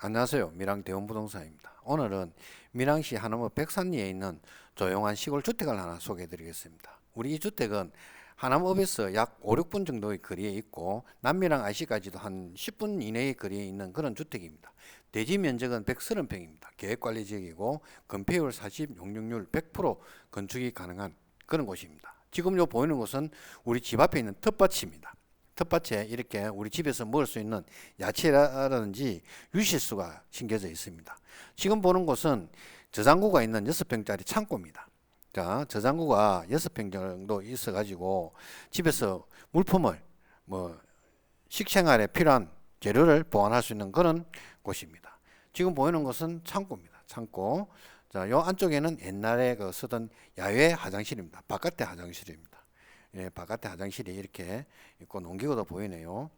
안녕하세요. 밀양 대원부동산입니다. 오늘은 밀양시 하남읍 백산리에 있는 조용한 시골 주택을 하나 소개해 드리겠습니다. 우리 이 주택은 하남읍에서 약 5, 6분 정도의 거리에 있고 남미랑 IC까지도 한 10분 이내의 거리에 있는 그런 주택입니다. 대지 면적은 130평입니다. 계획관리 지역이고 건폐율 40, 용적률 100% 건축이 가능한 그런 곳입니다. 지금 요 보이는 곳은 우리 집 앞에 있는 텃밭입니다. 텃밭에 이렇게 우리 집에서 먹을 수 있는 야채라든지 유실수가 심겨져 있습니다. 지금 보는 곳은 저장고가 있는 6평짜리 창고입니다. 자, 저장고가 6평 정도 있어 가지고 집에서 물품을 뭐 식생활에 필요한 재료를 보관할 수 있는 그런 곳입니다. 지금 보이는 곳은 창고입니다. 창고. 자, 요 안쪽에는 옛날에 그 쓰던 야외 화장실입니다. 바깥에 화장실입니다. 예, 바깥에 화장실이 이렇게 있고 농기구도 보이네요.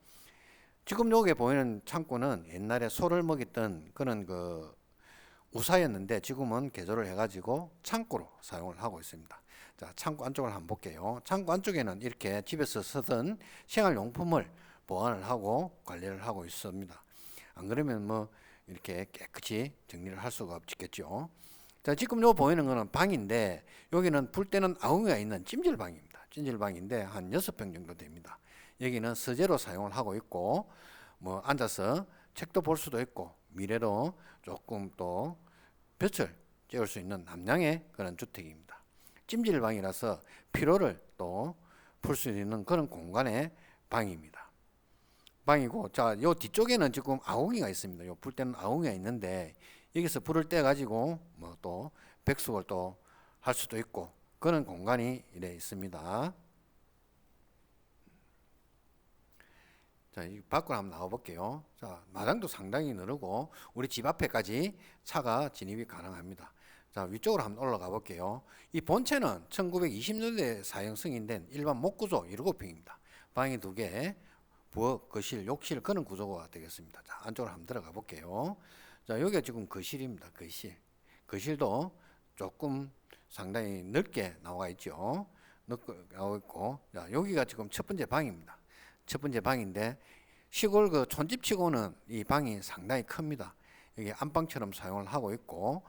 지금 여기 보이는 창고는 옛날에 소를 먹였던 그런 그 우사였는데 지금은 개조를 해가지고 창고로 사용을 하고 있습니다. 자, 창고 안쪽을 한번 볼게요. 창고 안쪽에는 이렇게 집에서 쓰던 생활용품을 보관을 하고 관리를 하고 있습니다. 안 그러면 뭐 이렇게 깨끗이 정리를 할 수가 없겠죠. 자, 지금 요 보이는 거는 방인데 여기는 불 때는 아웅이가 있는 찜질방입니다. 찜질방인데 한 여섯 평 정도 됩니다. 여기는 서재로 사용을 하고 있고 뭐 앉아서 책도 볼 수도 있고 미래로 조금 또 볕을 쬐울 수 있는 남양의 그런 주택입니다. 찜질방이라서 피로를 또 풀 수 있는 그런 공간의 방입니다. 방이고 자, 요 뒤쪽에는 지금 아웅이가 있습니다. 요 불 때는 아웅이가 있는데 여기서 불을 떼 가지고 뭐 또 백숙을 또 할 수도 있고 그런 공간이 이래 있습니다. 자, 이 밖으로 한번 나와 볼게요. 자, 마당도 상당히 넓고 우리 집 앞에까지 차가 진입이 가능합니다. 자, 위쪽으로 한번 올라가 볼게요. 이 본체는 1920년대 사용 승인 된 일반 목구조 7평입니다. 방이 두 개, 부엌, 거실, 욕실 그런 구조가 되겠습니다. 자, 안쪽으로 한번 들어가 볼게요. 자, 여기가 지금 거실입니다. 거실. 거실도 조금 상당히 넓게 나와 있죠. 넓게 나와 있고, 자, 여기가 지금 첫 번째 방입니다. 첫 번째 방인데 시골 그 촌집치고는 이 방이 상당히 큽니다. 여기 안방처럼 사용을 하고 있고,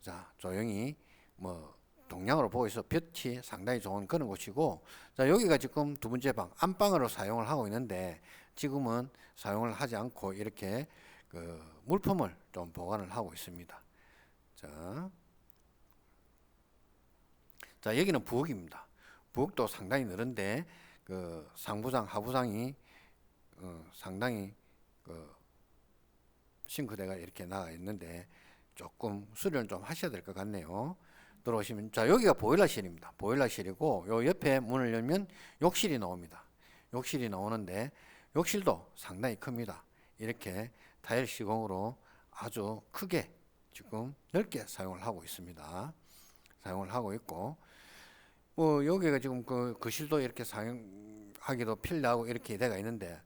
자, 조용히 뭐 동양으로 보고 있어 볕이 상당히 좋은 그런 곳이고, 자, 여기가 지금 두 번째 방, 안방으로 사용을 하고 있는데 지금은 사용을 하지 않고 이렇게 그 물품을 좀 보관을 하고 있습니다. 자, 자 여기는 부엌입니다. 부엌도 상당히 넓은데 그 상부장, 하부장이 어, 상당히 그 싱크대가 이렇게 나와 있는데 조금 수리를 좀 하셔야 될 것 같네요. 들어오시면 자 여기가 보일러실입니다. 보일러실이고 요 옆에 문을 열면 욕실이 나옵니다. 욕실이 나오는데 욕실도 상당히 큽니다. 이렇게 타일 시공으로 아주 크게 지금 넓게 사용을 하고 있습니다. 사용을 하고 있고 뭐 여기가 지금 그 거실도 이렇게 사용하기도 편리하고 이렇게 돼가 있는데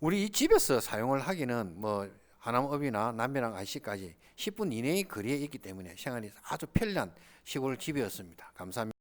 우리 이 집에서 사용을 하기는 뭐 하남읍이나 남미랑 IC까지 10분 이내의 거리에 있기 때문에 생활이 아주 편리한 시골 집이었습니다. 감사합니다.